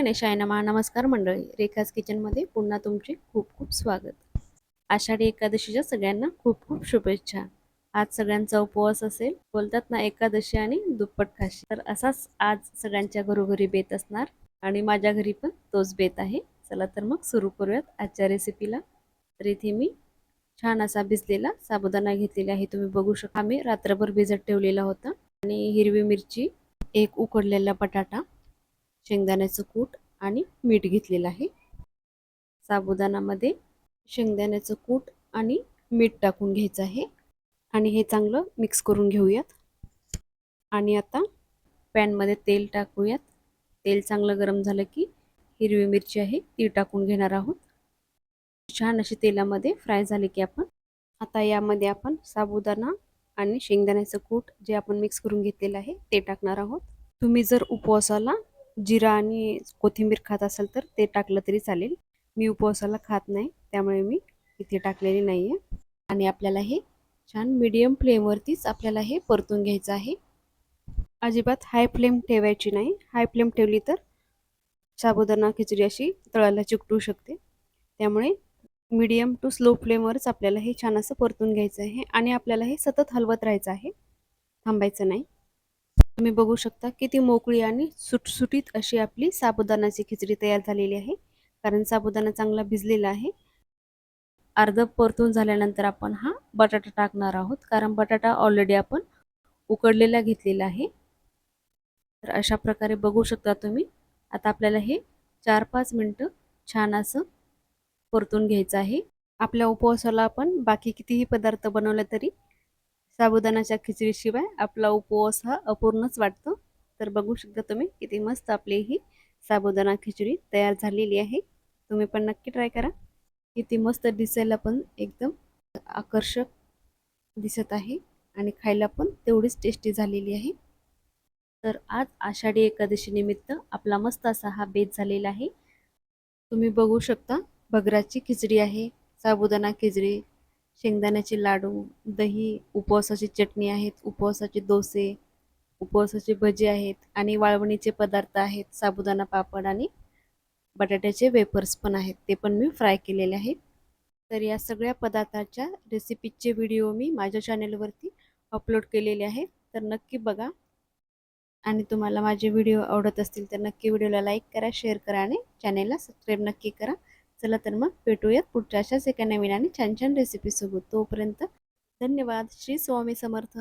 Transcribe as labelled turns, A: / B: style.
A: गणेशाय नमा नमस्कार मंडळी. रेखाज किचनमध्ये पुन्हा तुमचे खूप खूप स्वागत. आषाढी एकादशीच्या सगळ्यांना खूप खूप शुभेच्छा. आज सगळ्यांचा उपवास असेल बोलतात ना एकादशी आणि दुप्पट खाशी तर असाच आज सगळ्यांच्या घरोघरी बेत असणार आणि माझ्या घरी पण तोच बेत आहे. चला तर मग सुरू करूयात आजच्या रेसिपीला तर इथे मी छान असा भिजलेला साबुदाणा घेतलेला आहे. तुम्ही बघू शकता मी रात्रभर भिजत ठेवलेला होता. आणि हिरवी मिरची एक उकडलेला बटाटा शेंगदाण्याचं कूट आणि मीठ घेतलेलं आहे. साबुदाणामध्ये शेंगदाण्याचं कूट आणि मीठ टाकून घ्यायचं आहे. आणि हे चांगलं मिक्स करून घेऊयात. आणि आता पॅनमध्ये तेल टाकूयात. तेल चांगलं गरम झालं की हिरवी मिरची आहे ती टाकून घेणार आहोत. छान अशी तेलामध्ये फ्राय झाले की आपण आता यामध्ये आपण साबुदाणा आणि शेंगदाण्याचं कूट जे आपण मिक्स करून घेतलेलं आहे ते टाकणार आहोत. तुम्ही जर उपवासाला जिरा आणि कोथिंबीर खात असाल तर ते टाकलं तरी चालेल. मी उपवासाला खात नाही त्यामुळे मी इथे टाकलेली नाही आहे आणि आपल्याला हे छान मीडियम फ्लेमवरतीच आपल्याला हे परतून घ्यायचं आहे. अजिबात हाय फ्लेम ठेवायची नाही. हाय फ्लेम ठेवली तर साबुदाणा खिचडी अशी तळाला चिकटू शकते. त्यामुळे मीडियम टू स्लो फ्लेमवरच आपल्याला हे छान असं परतून घ्यायचं आहे. आणि आपल्याला हे सतत हलवत राहायचं आहे. थांबायचं नाही. तुम्ही बघू शकता किती मोकळी आणि सुटसुटीत अशी आपली साबुदाणाची खिचडी तयार झालेली आहे. कारण साबुदाणा चांगला भिजलेला आहे. अर्ध परतून झाल्यानंतर आपण हा बटाटा टाकणार आहोत. कारण बटाटा ऑलरेडी आपण उकडलेला घेतलेला आहे. तर अशा प्रकारे बघू शकता तुम्ही. आता आपल्याला हे चार पाच मिनटं छान असं परतून घ्यायचं आहे. आपल्या उपवासाला आपण बाकी कितीही पदार्थ बनवले तरी साबुदाण्याच्या खिचडीशिवाय आपला उपवास हा अपूर्णच वाटतो. तर बघू शकता तुम्ही किती मस्त आपली ही साबुदाणा खिचडी तयार झालेली आहे. तुम्ही पण नक्की ट्राय करा. किती मस्त दिसायला पण एकदम आकर्षक दिसत आहे आणि खायला पण तेवढीच टेस्टी झालेली आहे. तर आज आषाढी एकादशी निमित्त आपला मस्त असा हा बेत झालेला आहे. तुम्ही बघू शकता भगराची खिचडी आहे साबुदाणा खिचडी शेंगदाण्याचे लाडू दही उपवासाची चटणी आहेत उपवासाचे डोसे उपवासाचे भजे आहेत आणि वाळवणीचे पदार्थ आहेत साबुदाणा पापड आणि बटाट्याचे वेफर्स पण आहेत. ते पण मी फ्राय केलेले आहेत. तर या सगळ्या पदार्थाच्या रेसिपीचे व्हिडिओ मी माझ्या चॅनेलवरती अपलोड केलेले आहेत. तर नक्की बघा. आणि तुम्हाला माझे व्हिडिओ आवडत असतील तर नक्की व्हिडिओला लाईक करा शेअर करा आणि चॅनेलला सबस्क्राईब नक्की करा. चला तर मग भेटूयात पुढच्या अशाच एका नवीन आणि छान छान रेसिपीसोबत तोपर्यंत धन्यवाद. श्री स्वामी समर्थ.